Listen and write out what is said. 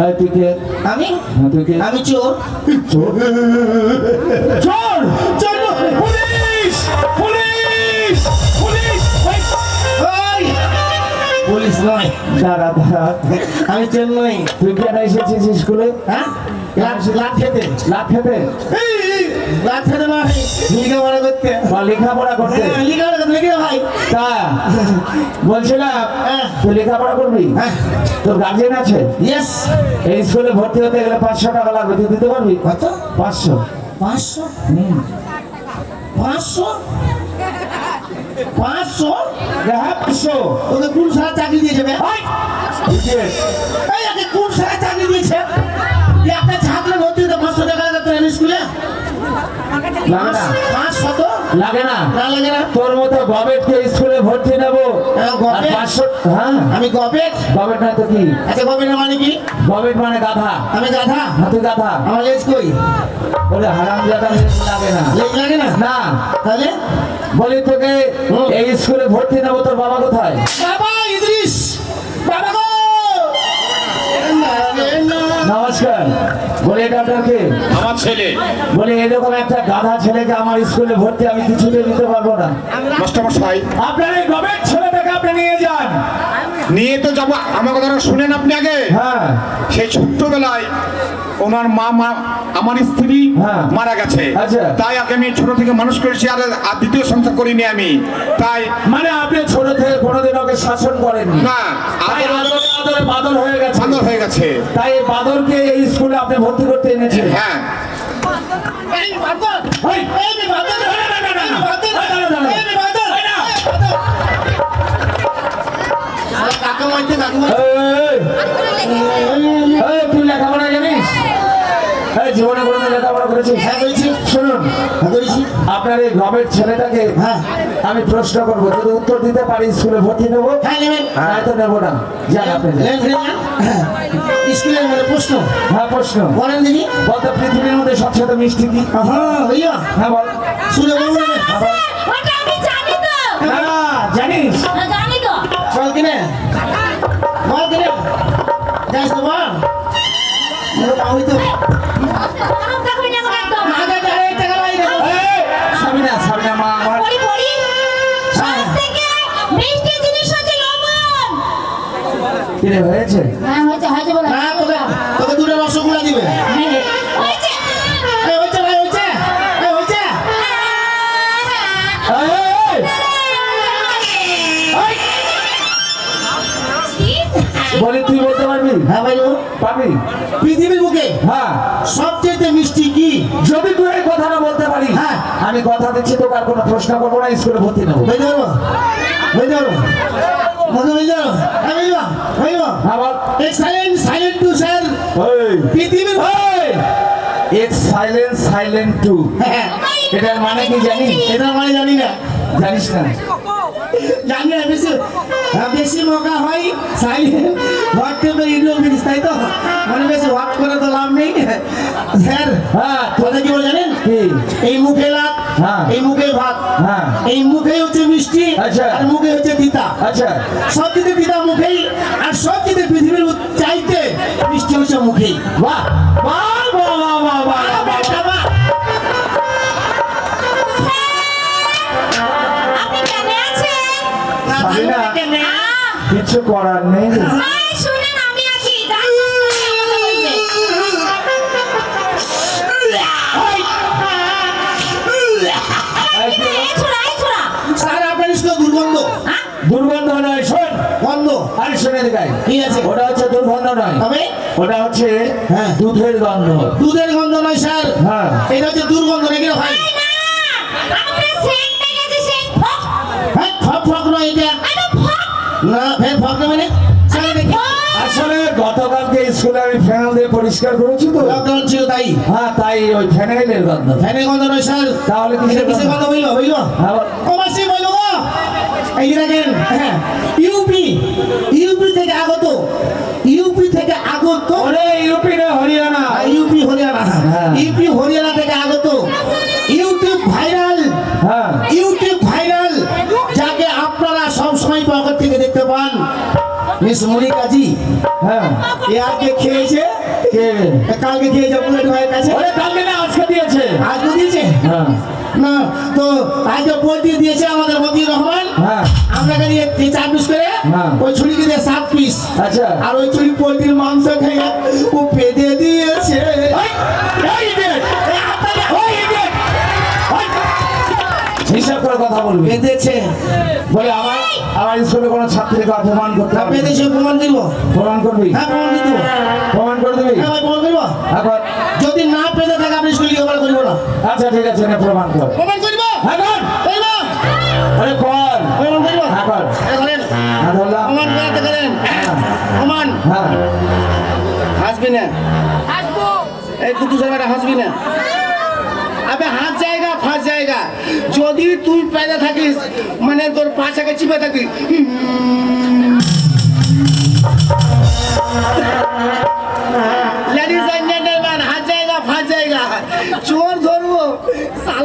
এই তুই কে? আমি? হ্যাঁ, তুই কে? আমি চোর। চোর? চোর! চোর। পুলিশ! পুলিশ! পুলিশ! পুলিশ নয়। দাঁড়া দাঁড়া। আমি চোর নই। তুই কেন এসেছিস স্কুলে? হ্যাঁ? লাট লাট খেতে। লাভ খেতে? এই, এই, খেতে লেখাপড়া করতে হ্যাঁ, ভাই। তা বলছিলাম হ্যাঁ। তুই লেখাপড়া করবি? হ্যাঁ। তোর গার্জেন আছে? ইয়েস এই স্কুলে ভর্তি হতে গেলে পাঁচশো টাকা লাগবে তুই দিতে পারবি? কত? পাঁচশো। পাঁচশো? পাঁচশো? পাঁচশো? হ্যাঁ পাঁচশো। তোকে কোন সারা চাকরি দিয়েছে বে? এই, ইডিয়েট। এই কোন সারা চাকরি দিয়েছে? একটা ছাত্র ভর্তি হতে পাঁচশো টাকা লাগে স্কুলে না পাঁচ শত লাগে না? না লাগে না। তোর মতো গবেটকে স্কুলে ভর্তি নেব। হ্যাঁ, গবেট? হ্যাঁ? আমি গবেট? গবেট না তো কি? আচ্ছা গবেটের মানে কি? গবেট মানে গাধা। আমি গাধা? হাতি গাধা। আমার লেজ কই? বলে হারাম জাদা লাগে না। লেজ লাগে না? না। তাহলে? বলি তোকে এই স্কুলে ভর্তি নেব তোর বাবা কোথায়? বাবা ইদ্রিস! বাবা গো। নমস্কার। বলে এটা আমার ছেলে। বলে এরকম একটা গাধা ছেলেকে আমার স্কুলে ভর্তি আমি কিছুতে নিতে পারব না। মাস্টারমশাই। আপনার এই গবেট ছেলেটাকে আপনি নিয়ে যান। নিয়ে তো যাব। আমার কথাটা শুনেন আপনি আগে। হ্যাঁ। সেই ছোট্টবেলায় ওনার মা মা আমার স্ত্রী হ্যাঁ। মারা গেছে। আচ্ছা। তাই আগে আমি ছোট থেকে মানুষ করেছি আর আর দ্বিতীয় সংসার করিনি আমি। তাই মানে আপনি ছোট থেকে কোনোদিন ওকে শাসন করেন না তাই আদরে আদরে হয়ে গেছে বান্দর হয়ে গেছে তাই এই বাদলকে এই স্কুলে আপনি ভর্তি করতে এনেছেন হ্যাঁ এই বাদল এই, এই বে বাদল না, না, না, না, না, না। বাদল না, না, না, না। এই বে বাদল এই না। এই বাদল আরে কাকা মাইতে কাকা মাইতে তুই লেখাপড়া এই জীবনে কোনো লেখাপড়া করেছিস হ্যাঁ বলছি শুনুন হ্যাঁ বলছি আপনার এই গ্রামের ছেলেটাকে হ্যাঁ। আমি প্রশ্ন করব যদি উত্তর দিতে পারি স্কুলে ভর্তি নেব? হ্যাঁ নেবেন। নাই তো নেব না। যান আপনি স্কুলের মানে প্রশ্ন। হ্যাঁ প্রশ্ন। বলেন বলতো পৃথিবীর মধ্যে সবচেয়ে মিষ্টি কি? হ্যাঁ ভাইয়া হ্যাঁ বল। শুনে হ্যাঁ, না জানিস? জানি তো। বল কিনে। বল কিনে। যাস তো বল আমি তো অহংকার করি না আমার একদম আগে আরে টাকা লাই রে এই, সাবিনা সাবিনা মা আমার পড়ি পড়ি সব থেকে মিষ্টি জিনিস হচ্ছে লবণ কিরে হয়েছে হ্যাঁ হয়েছে হয়েছে বলে। পারবি পৃথিবীর বুকে? হ্যাঁ। সবচেয়ে মিষ্টি কি? যদি তুই এই কথাটা বলতে পারিস হ্যাঁ। আমি কথা দিচ্ছি তোকে আর কোনো প্রশ্ন করব না স্কুলে ভর্তি নেব হ্যাঁ ভাইবা হ্যাঁ এক সাইলেন্ট সাইলেন্ট টু স্যার এই, পৃথিবীর এক্স সাইলেন্ট সাইলেন্ট টু এটার মানে কি জানিস? এটা মানে জানি না। জানিস না। জানি না বেশি বেশি মকা হয় সাইলেন্ট হোয়াটসঅ্যাপের ইন্ডোর জিনিস তাই তো? মানে বেশি হোয়াট করে তো লাভ নেই। স্যার হ্যাঁ। কথা কি বলে জানেন? এই মুখে লাগ হ্যাঁ। এই মুখে ভাত হ্যাঁ। এই মুখে হচ্ছে মিষ্টি আচ্ছা। আর মুখে হচ্ছে তিতা। আচ্ছা। সব দিতে তিতা মুখেই আর সব দিতে পৃথিবীর চাইতে মিষ্টি হচ্ছে মুখেই। বাহ। বাহ! এই ছোড়া। স্যার আপনার স্কুল দুর্গন্ধ। হ্যাঁ? দুর্গন্ধ নয় শোন। গন্ধ। আরে শুনে দেখাই ঠিক আছে? ওটা হচ্ছে দুর্গন্ধ নয়। তবে? ওটা হচ্ছে হ্যাঁ। দুধের গন্ধ। দুধের গন্ধ নয় স্যার। হ্যাঁ। এটা হচ্ছে দুর্গন্ধ নাকি রে ভাই? না, সেন্ট ফক। হ্যাঁ ফক ফক নয় এটা। না মানে? স্যার দেখি। আসলে গতকালকে স্কুলে আমি ফ্যানাল দিয়ে পরিষ্কার করেছি তো। লকডাউন ছিল তাই? হ্যাঁ তাই ওই ফ্যানাইলের গন্ধ ফ্যানের গন্ধ নয় স্যার তাহলে কিসের কিসের গন্ধ গন্ধ বইলো বইলো হ্যাঁ, বল। ও মাসি বইলো এই দেখেন হ্যাঁ ইউপি। ইউপি থেকে আগত। ইউপি থেকে আগত। ওরে ইউপি না হরিয়ানা। ইউপি হরিয়ানা। হ্যাঁ। ইউপি হরিয়ানা থেকে আগত। YouTube viral. হ্যাঁ। YouTube viral. যাকে আপনারা সব সময় পকেট থেকে দেখতে পান। মিস মুড়ি কাজী হ্যাঁ। এ আজকে খেয়েছে? কে কালকে খেয়েছে বুলেট ভাইয়ের কাছে? ওরে কালকে না আজকে দিয়েছে। আজকে দিয়েছে? হ্যাঁ। না তো আজকে পোল্ট্রি দিয়েছে আমাদের মতিউর রহমান। হ্যাঁ। আমরা দিয়ে চার পিস করে হ্যাঁ। ওই ছুরিকে দিয়ে সাত পিস আচ্ছা। আর ওই ছুরি পোল্ট্রির মাংস খেয়ে ও পেদে দিয়েছে। কথা বলবি। পেদেছে বলে আমার আমার স্কুলে কোনো ছাত্রীকে অপমান করতে না হবে পেদেছে প্রমাণ দিব। প্রমাণ করবি? হ্যাঁ প্রমাণ দিব। প্রমাণ করে দিবি? হ্যাঁ ভাই প্রমাণ করব? এখন যদি না পেদে থাকে আপনি স্কুলে লেখাপড়া করব না। আচ্ছা ঠিক আছে নে প্রমাণ কর। প্রমাণ করব? এখন করব আরে কর। প্রমাণ করব? হ্যাঁ কর। এই করেন। হ্যাঁ ধরলাম। প্রমাণ করাতে করেন। প্রমাণ। হ্যাঁ। হাসবি না? হাসবো। এই কুতু জায়গাটা হাসবি না? আবে হাত फंस जाएगा जो भी तू पैदा था मन तर पाचा चिपे थक लेडीज़ एंड जेंटलमैन हट जाएगा फंस जाएगा चोर धोर